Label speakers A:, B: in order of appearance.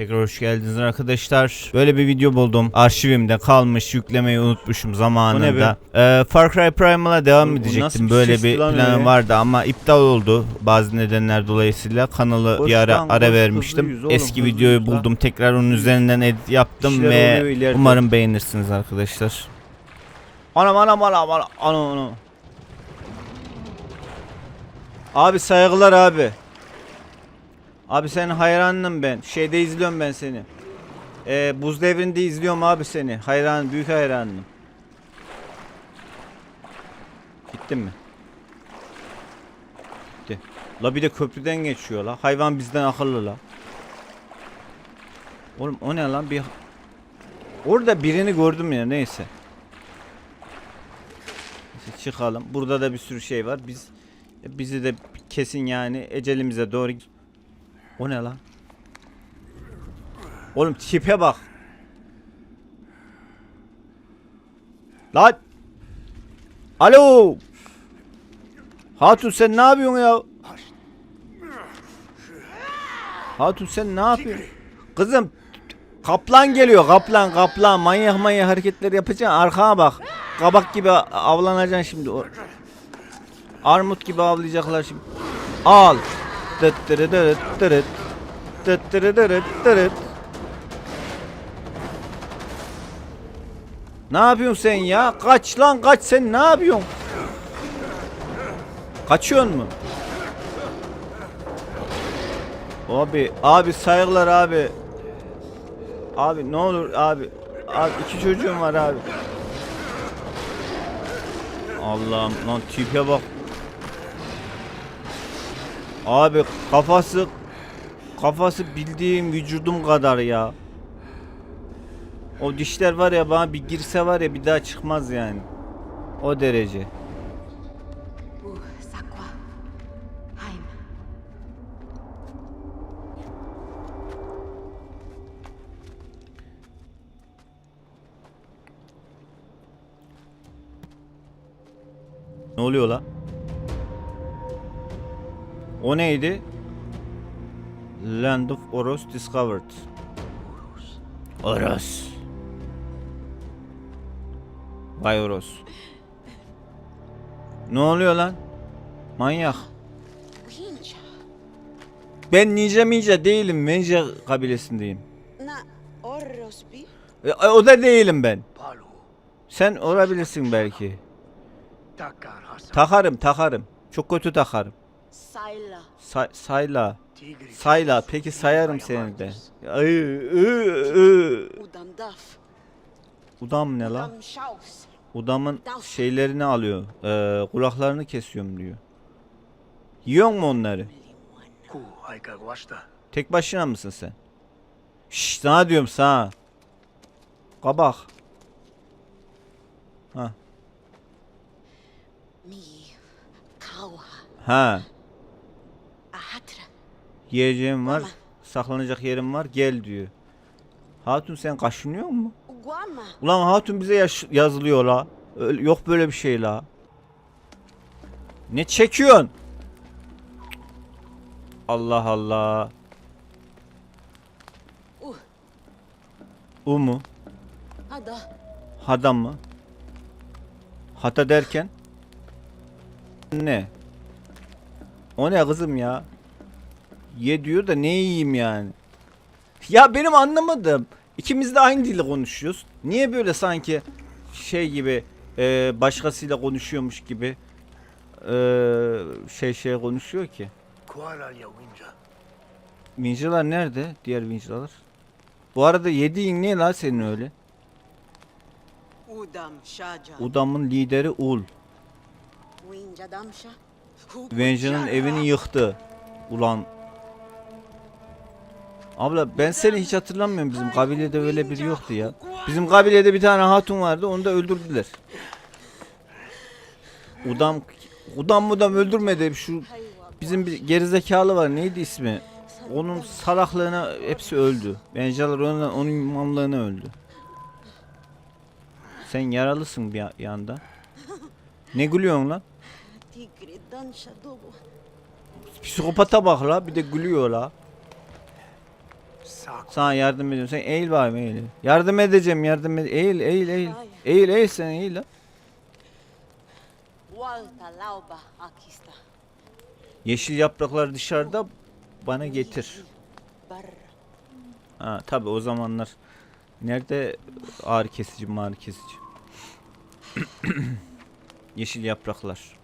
A: Tekrar hoş geldiniz arkadaşlar. Böyle bir video buldum. Arşivimde kalmış. Yüklemeyi unutmuşum zamanında. Ee, Far Cry Primal'a devam
B: Bu- bu
A: edecektim.
B: bir
A: Böyle bir
B: lan
A: planım vardı ama iptal oldu. Bazı nedenler dolayısıyla kanalı
B: Koş
A: bir ara
B: lan,
A: ara vermiştim.
B: hızlıyız oğlum,
A: Eski
B: hızlıyız
A: videoyu
B: lan.
A: buldum. Tekrar onun üzerinden edit yaptım
B: İşler
A: ve umarım beğenirsiniz arkadaşlar.
B: Anam anam anam anam anam. Abi saygılar abi. Abi senin hayranınım ben. Şeyde izliyorum ben seni. Ee, buz devrinde izliyorum abi seni. Hayran, büyük hayranım. Gittin mi? Gitti. La bir de köprüden geçiyor la. Hayvan bizden akıllı la. Oğlum o ne lan bir... Orada birini gördüm ya neyse. Neyse, çıkalım. Burada da bir sürü şey var. Biz bizi de kesin yani ecelimize doğru O ne lan? Oğlum tipe bak. Lan. Alo. Hatun sen ne yapıyorsun ya? Hatun sen ne yapıyorsun? Kızım kaplan geliyor kaplan kaplan manyak manyak hareketler yapacaksın arkana bak. Kabak gibi avlanacaksın şimdi. Armut gibi avlayacaklar şimdi. Al. Tıt tırı tırıt tırıt. Ne yapıyorsun sen ya? Kaç lan kaç sen ne yapıyorsun? Kaçıyorsun mu? Abi, abi saygılar abi. Abi ne olur abi. Abi iki çocuğum var abi. Allah'ım lan tipe bak. Abi kafası kafası bildiğim vücudum kadar ya. O dişler var ya bana bir girse var ya bir daha çıkmaz yani. O derece. Ne oluyor la? O neydi? Land of Oros discovered. Oros. Vay Oros. Ne oluyor lan? Manyak. Ben Ninja Minja değilim. Menja kabilesindeyim. E, o da değilim ben. Sen olabilirsin belki. Takarım takarım. Çok kötü takarım.
C: Saila.
B: Say, sayla. Sayla. Peki sayarım seni de. Ay, ı, ı. Udam ne la? Udamın şeylerini alıyor. Ee, kulaklarını kesiyorum diyor. Yiyor mu onları? Tek başına mısın sen? Şşş sana diyorum sana. Kabak. Ha. Ha. Yiyeceğim var. Saklanacak yerim var. Gel diyor. Hatun sen kaşınıyor mu? Ulan hatun bize yazılıyor la. Öyle- yok böyle bir şey la. Ne çekiyorsun? Allah Allah. U mu?
C: Ada.
B: Hada mı? Hata derken? Ne? O ne kızım ya? Ye diyor da ne yiyeyim yani? Ya benim anlamadım. İkimiz de aynı dili konuşuyoruz. Niye böyle sanki şey gibi e, başkasıyla konuşuyormuş gibi e, şey şey konuşuyor ki? Vinciler nerede? Diğer vinciler. Bu arada yediğin ne la senin öyle?
C: Udam Shaja.
B: Udam'ın lideri Ul. Venge'nin evini yıktı. Ulan. Abla ben seni hiç hatırlamıyorum bizim kabilede öyle biri yoktu ya. Bizim kabilede bir tane hatun vardı onu da öldürdüler. Udam Udam mudam öldürmedi şu bizim bir gerizekalı var neydi ismi? Onun salaklığına hepsi öldü. Venge'ler onun, onun imamlığına öldü. Sen yaralısın bir ya- yanda. Ne gülüyorsun lan? Psikopata bak la bir de gülüyor la. Sana yardım ediyorum. Sen eğil bakayım eğil. Yardım edeceğim yardım ed. Eğil eğil eğil. Eğil eğil sen eğil lan.
C: Walta lauba akista.
B: Yeşil yapraklar dışarıda bana getir. Ha tabi o zamanlar nerede ağrı kesici ağrı kesici. Yeşil yapraklar.